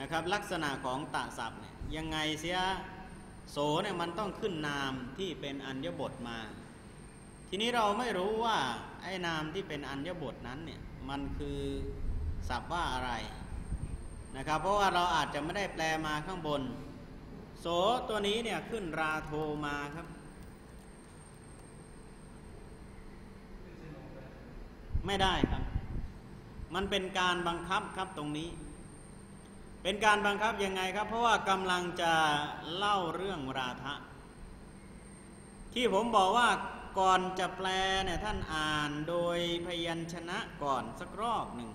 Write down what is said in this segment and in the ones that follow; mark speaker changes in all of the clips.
Speaker 1: นะครับลักษณะของตะศัพท์เนี่ยยังไงเสียโสเนี่ยมันต้องขึ้นนามที่เป็นอัญญบทมา ทีนี้เราไม่รู้ว่าไอ้นามที่เป็นอัญญบทนั้นเนี่ยมันคือศัพท์ว่าอะไรนะครับ เพราะว่าเราอาจจะไม่ได้แปลมาข้างบน โสตัวนี้เนี่ยขึ้นราโทมาครับ ไม่ได้ครับ มันเป็นการบังคับครับตรงนี้ เป็นการบังคับยังไงครับ เพราะว่ากำลังจะเล่าเรื่องราทะที่ผมบอกว่าก่อนจะแปลเนี่ยท่านอ่านโดยพยัญชนะก่อนสักรอบหนึ่ง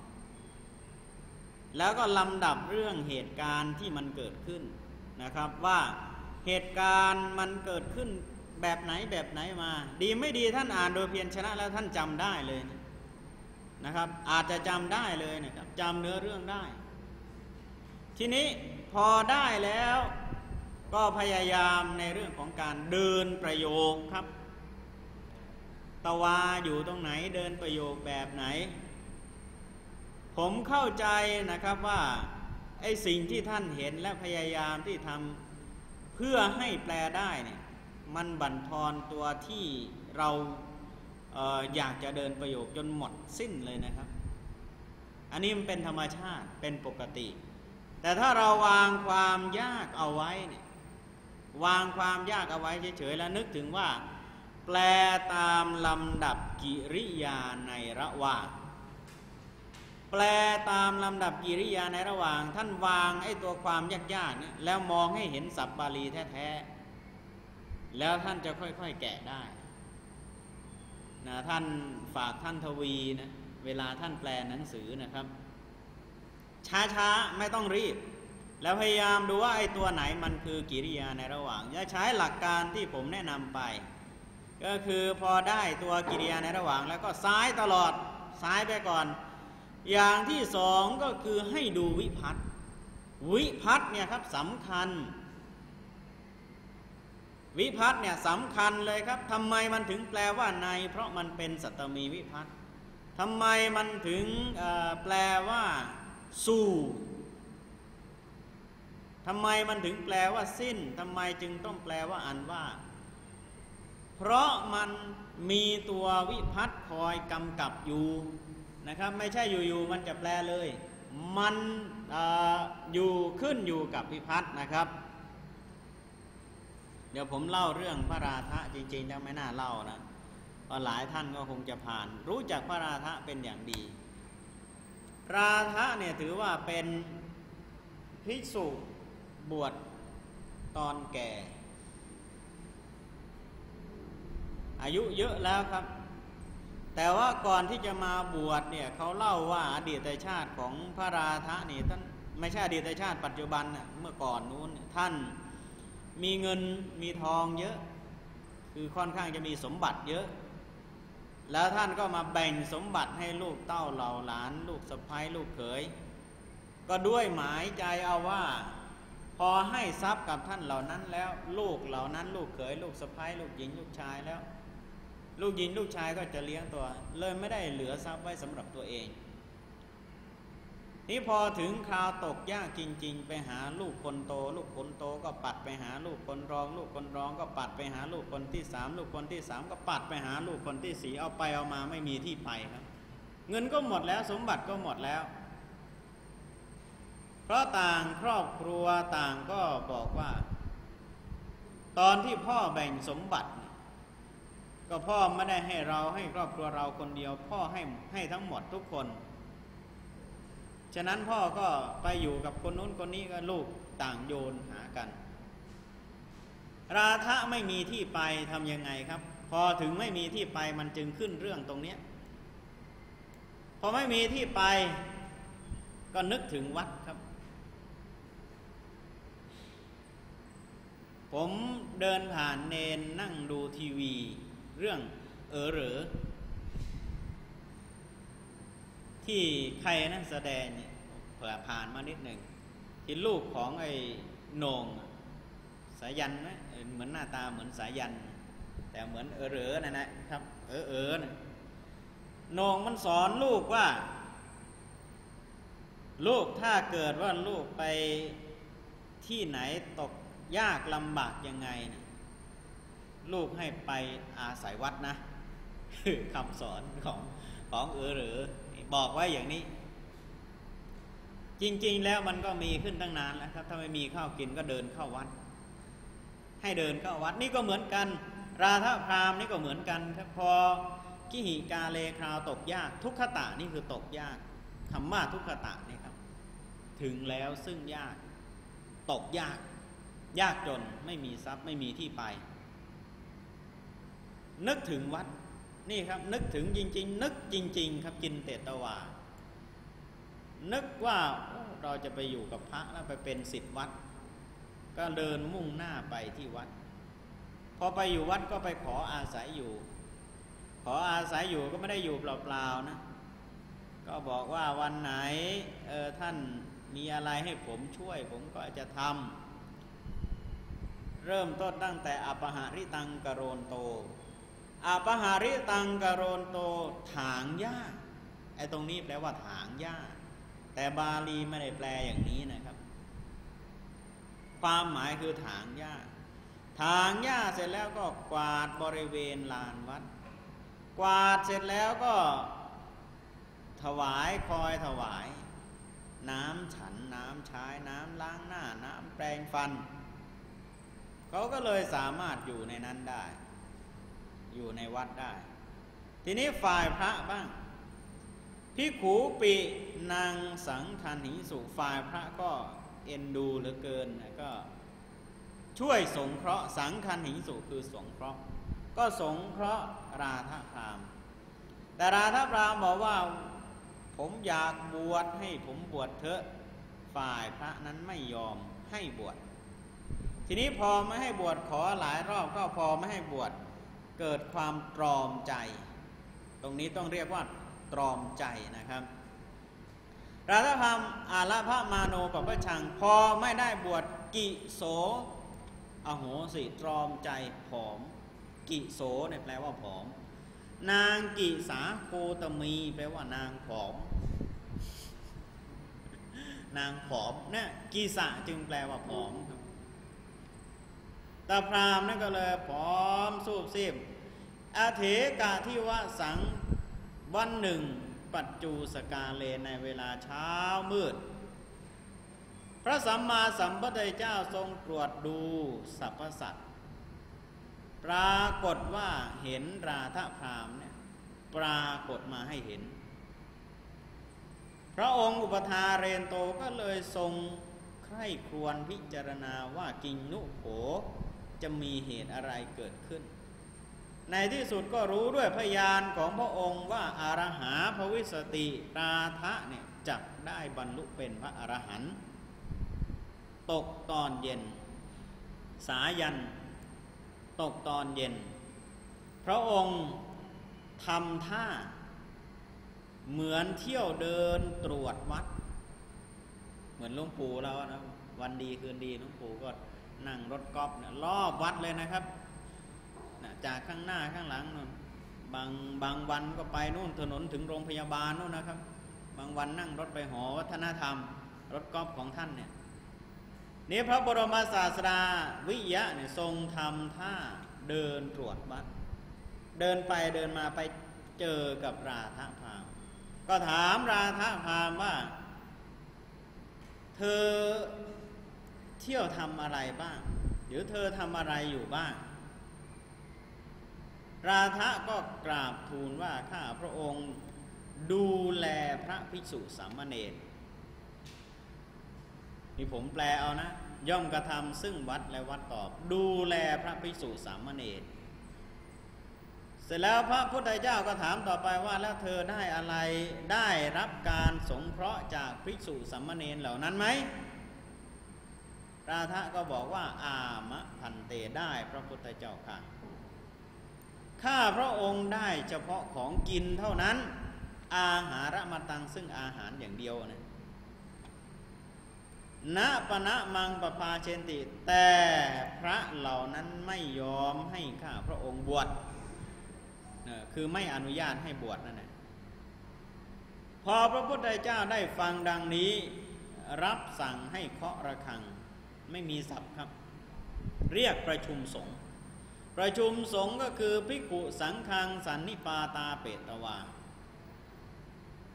Speaker 1: แล้วก็ลำดับเรื่องเหตุการณ์ที่มันเกิดขึ้นนะครับว่าเหตุการณ์มันเกิดขึ้นแบบไหนแบบไหนมา ดีไม่ดีท่านอ่านโดยเพียญชนะแล้วท่านจำได้เลยนะครับ อาจจะจำได้เลยนะครับจำเนื้อเรื่องได้ ทีนี้พอได้แล้วก็พยายามในเรื่องของการเดินประโยคครับ ตวาอยู่ตรงไหนเดินประโยคแบบไหน ผมเข้าใจนะครับว่าไอ้สิ่งที่ท่านเห็นและพยายามที่ทำเพื่อให้แปลได้เนี่ยมันบั่นทอนตัวที่เราเอออยากจะเดินประโยคจนหมดสิ้นเลยนะครับ อันนี้มันเป็นธรรมชาติเป็นปกติ แต่ถ้าเราวางความยากเอาไว้เนี่ยวางความยากเอาไว้เฉยๆแล้วนึกถึงว่า แปลตามลำดับกิริยาในระหว่าง แปลตามลำดับกิริยาในระหว่าง ท่านวางไอ้ตัวความยากๆเนี่ยแล้วมองให้เห็นสับบาลีแท้ๆแล้วท่านจะค่อยๆแกะได้นะท่านฝากท่านทวีนะเวลาท่านแปลหนังสือนะครับ ช้าๆไม่ต้องรีบ แล้วพยายามดูว่าไอ้ตัวไหนมันคือกิริยาในระหว่างจะใช้หลักการที่ผมแนะนำไป ก็คือพอได้ตัวกิริยาในระหว่าง แล้วก็ซ้ายตลอดซ้ายไปก่อน อย่างที่สองก็คือให้ดูวิพัตวิพัตเนี่ยครับสำคัญ วิพัตเนี่ยสำคัญเลยครับทำไมมันถึงแปลว่าใน เพราะมันเป็นสัตมีวิพัตทำไมมันถึงแปลว่า สู้ทำไมมันถึงแปลว่าสิ้น ทำไมจึงต้องแปลว่าอันว่า เพราะมันมีตัววิพัตคอยกำกับอยู่นะครับ ไม่ใช่อยู่ๆมันจะแปลเลย มันออยู่ขึ้นอยู่กับวิพัตนะครับ เดี๋ยวผมเล่าเรื่องพระราธะจริงๆยังไม่น่าเล่านะเพราะหลายท่านก็คงจะผ่าน รู้จักพระราธะเป็นอย่างดี ราธะเนี่ยถือว่าเป็นภิกษุบวชตอนแก่ อายุเยอะแล้วครับ แต่ว่าก่อนที่จะมาบวชเนี่ยเขาเล่าว่าอดีตชาติของพระราธะนี่ท่านไม่ใช่อดีตชาติปัจจุบันนะเมื่อก่อนนู้นท่านมีเงินมีทองเยอะ คือค่อนข้างจะมีสมบัติเยอะ แล้วท่านก็มาแบ่งสมบัติให้ลูกเต้าเหล่าหลาน ลูกสะพ้ายลูกเขย ก็ด้วยหมายใจเอาว่า พอให้ทรัพย์กับท่านเหล่านั้นแล้ว ลูกเหล่านั้น ลูกเขย ลูกสะพ้ายลูกหญิงลูกชายแล้ว ลูกหญิงลูกชายก็จะเลี้ยงตัว เลยไม่ได้เหลือทรัพย์ไว้สำหรับตัวเอง นี่พอถึงคราวตกยากจริง ๆ ไปหาลูกคนโต ลูกคนโตก็ปัดไปหาลูกคนรอง ลูกคนรองก็ปัดไปหาลูกคนที่สามลูกคนที่สามก็ปัดไปหาลูกคนที่สี่เอาไปเอามาไม่มีที่ไปครับ เงินก็หมดแล้วสมบัติก็หมดแล้ว เพราะต่างครอบครัวต่างก็บอกว่า ตอนที่พ่อแบ่งสมบัติ ก็พ่อไม่ได้ให้เราให้ครอบครัวเราคนเดียว พ่อให้ให้ทั้งหมดทุกคน ฉะนั้นพ่อก็ไปอยู่กับคนนู้นคนนี้ก็ลูกต่างโยนหากัน ราธะไม่มีที่ไปทำยังไงครับ พอถึงไม่มีที่ไปมันจึงขึ้นเรื่องตรงนี้พอไม่มีที่ไปก็นึกถึงวัดครับ ผมเดินผ่านเนนนั่งดูทีวี เรื่องเออหรือ ที่ใครนั่นแสดงเนี่ยผื่อผ่านมานิดหนึ่งที่ลูกของไอ้โหนงสายันนะเหมือนหน้าตาเหมือนสายัน แต่เหมือนเออเหรอนะนะครับ เออเออนะโหนงมันสอนลูกว่า ลูกถ้าเกิดว่าลูกไปที่ไหนตกยากลำบากยังไงนะลูกให้ไปอาศัยวัดนะคำสอนของของเออหรือ บอกไว้อย่างนี้ จริง ๆ แล้วมันก็มีขึ้นตั้งนานแล้วครับ ถ้าไม่มีข้าวกินก็เดินเข้าวัด ให้เดินเข้าวัดนี่ก็เหมือนกัน ราธพรามนี่ก็เหมือนกันครับพอกิหิกาเลคราวตกยาก ทุกขตะนี่คือตกยากคำว่าทุกขตะนี่ครับ ถึงแล้วซึ่งยาก ตกยาก ยากจนไม่มีทรัพย์ไม่มีที่ไป นึกถึงวัด นี่ครับนึกถึงจริง ๆ นึกจริง ๆ ครับจินเตตวา นึกว่าเราจะไปอยู่กับพระแล้วไปเป็นสิทธิวัด ก็เดินมุ่งหน้าไปที่วัด พอไปอยู่วัดก็ไปขออาศัยอยู่ ขออาศัยอยู่ก็ไม่ได้อยู่เปล่าๆนะ ก็บอกว่าวันไหนเออท่านมีอะไรให้ผมช่วย ผมก็จะทำเริ่มต้นตั้งแต่อปหาริตังกโรนโต อปหาริตังกโรนโตถางหญ้าไอ้ตรงนี้แปลว่าถางหญ้า แต่บาลีไม่ได้แปลอย่างนี้นะครับ ความหมายคือถางหญ้า ถางหญ้าเสร็จแล้วก็กวาดบริเวณลานวัด กวาดเสร็จแล้วก็ ถวายคอยถวาย น้ำฉันน้ำใช้น้ำล้างหน้า น้ำแปรงฟัน เขาก็เลยสามารถอยู่ในนั้นได้ อยู่ในวัดได้ ทีนี้ฝ่ายพระบ้างพิขูปินางสังคันหิสุฝ่ายพระก็เอ็นดูเหลือเกินก็ช่วยสงเคราะห์สังคันหิสุคือสงเคราะห์ ก็สงเคราะห์ราธพรามแต่ราธพรามบอกว่าผมอยากบวชให้ผมบวชเถอะฝ่ายพระนั้นไม่ยอมให้บวชทีนี้พอไม่ให้บวชขอหลายรอบก็พอไม่ให้บวช เกิดความตรอมใจ ตรงนี้ต้องเรียกว่าตรอมใจนะครับราธพรามอาลพะมาโนปปชัง พอไม่ได้บวชกิโสอโหสิตรอมใจผอม กิโสเนี่ยแปลว่าผอม นางกิสาโคตมีแปลว่านางผอม นางผอมเนี่ยกิสะจึงแปลว่าผอม ตาพรามนั่นก็เลยผอมสูบซีบอาเถกะที่ว่าสังวันหนึ่ง ปัจจูสกาเลในเวลาเช้ามืด พระสัมมาสัมพุทธเจ้าทรงตรวจดูสรรพสัตว์ปรากฏว่าเห็นราธพรามเนี่ยปรากฏมาให้เห็น พระองค์อุปทาเรนโตก็เลยทรงใคร่ครวญพิจารณาว่ากิงนุโข จะมีเหตุอะไรเกิดขึ้น ในที่สุดก็รู้ด้วยพยานของพระองค์ว่าอารหาภวิสติราทะเนี่ยจักได้บรรลุเป็นพระอรหันต์ตกตอนเย็น สายัน ตกตอนเย็น พระองค์ทำท่า เหมือนเที่ยวเดินตรวจวัด เหมือนหลวงปู่เรานะวันดีคืนดีหลวงปู่ก็ นั่งรถกอล์ฟเนี่ยรอบวัดเลยนะครับนะจากข้างหน้าข้างหลังนู่นบางบางวันก็ไปนู่นถนนถึงโรงพยาบาลนู่นนะครับ บางวันนั่งรถไปหอวัฒนธรรม รถกอล์ฟของท่านเนี่ยนี่พระบรมศาสดาวิยะเนี่ยทรงทำท่าเดินตรวจวัด เดินไปเดินมาไปเจอกับราธพามก็ถามราธพามว่า เธอ เที่ยวทำอะไรบ้างหรือเธอทำอะไรอยู่บ้าง ราธะก็กราบทูลว่าข้าพระองค์ดูแลพระภิกษุสามเณรนี่ผมแปลเอานะ ย่อมกระทำซึ่งวัดและวัดตอบ ดูแลพระภิกษุสามเณรเสร็จแล้วพระพุทธเจ้าก็ถามต่อไปว่าแล้วเธอได้อะไรได้รับการสงเคราะห์จากภิกษุสามเณรเหล่านั้นไหม ราธะก็บอกว่า อามะพันเตได้พระพุทธเจ้าค่ะ ข้าพระองค์ได้เฉพาะของกินเท่านั้น อาหารมาตังซึ่งอาหารอย่างเดียวนะณปณะมังปภาเชนติ แต่พระเหล่านั้นไม่ยอมให้ข้าพระองค์บวชคือไม่อนุญาตให้บวชนั่นแหละพอพระพุทธเจ้าได้ฟังดังนี้ รับสั่งให้เคาะระฆัง ไม่มีศัพท์ครับ เรียกประชุมสงฆ์ประชุมสงฆ์ก็คือภิกขุสังฆังสันนิปาตาเปตวา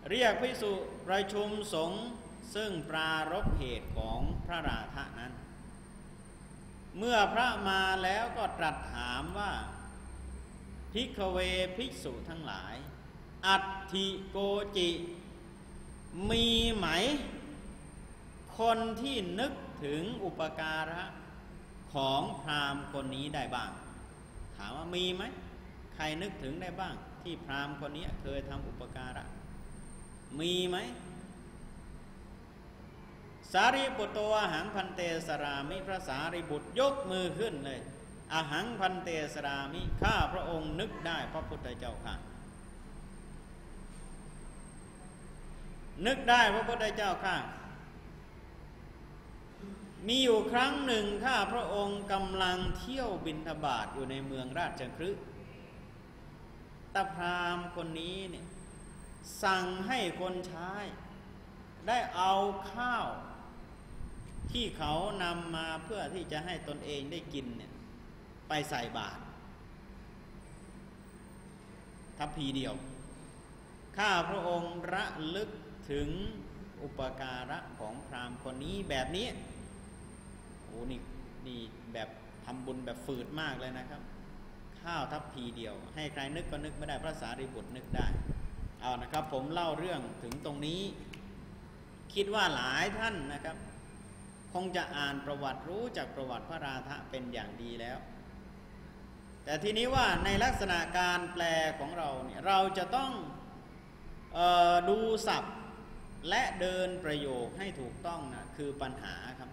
Speaker 1: เรียกภิกษุประชุมสงฆ์ซึ่งปรารบเหตุของพระราธะนั้น เมื่อพระมาแล้วก็ตรัสถามว่าภิกขเวภิกษุทั้งหลาย อัตถิโกจิ มีไหม คนที่นึก ถึงอุปการะของพราหมณ์คนนี้ได้บ้าง ถามว่ามีไหมใครนึกถึงได้บ้าง ที่พราหมณ์คนนี้เคยทำอุปการะ มีไหมสารีบุตรตัวหังพันเตสรามิพระสารีบุตรยกมือขึ้นเลยอาหังพันเตสรามิข้าพระองค์นึกได้พระพุทธเจ้าค่ะ นึกได้พระพุทธเจ้าค่ะ มีอยู่ครั้งหนึ่งข้าพระองค์กำลังเที่ยวบินทบาทอยู่ในเมืองราชคฤห์ตาพรามคนนี้เนี่ยสั่งให้คนใช้ได้เอาข้าว ที่เขานำมาเพื่อที่จะให้ตนเองได้กินเนี่ยไปใส่บาตรทัพพีเดียว ข้าพระองค์ระลึกถึงอุปการะของพราหมณ์คนนี้แบบนี้ โอ้นี่นี่แบบทำบุญแบบฝืดมากเลยนะครับ ข้าวทัพพีเดียว ให้ใครนึกก็นึกไม่ได้พระสารีบุตรนึกได้ เอานะครับ ผมเล่าเรื่องถึงตรงนี้ คิดว่าหลายท่านนะครับ คงจะอ่านประวัติรู้จากประวัติพระราธะเป็นอย่างดีแล้ว แต่ทีนี้ว่าในลักษณะการแปลของเราเนี่ยเราจะต้องออดูศัพท์และเดินประโยคให้ถูกต้องนะคือปัญหาครับ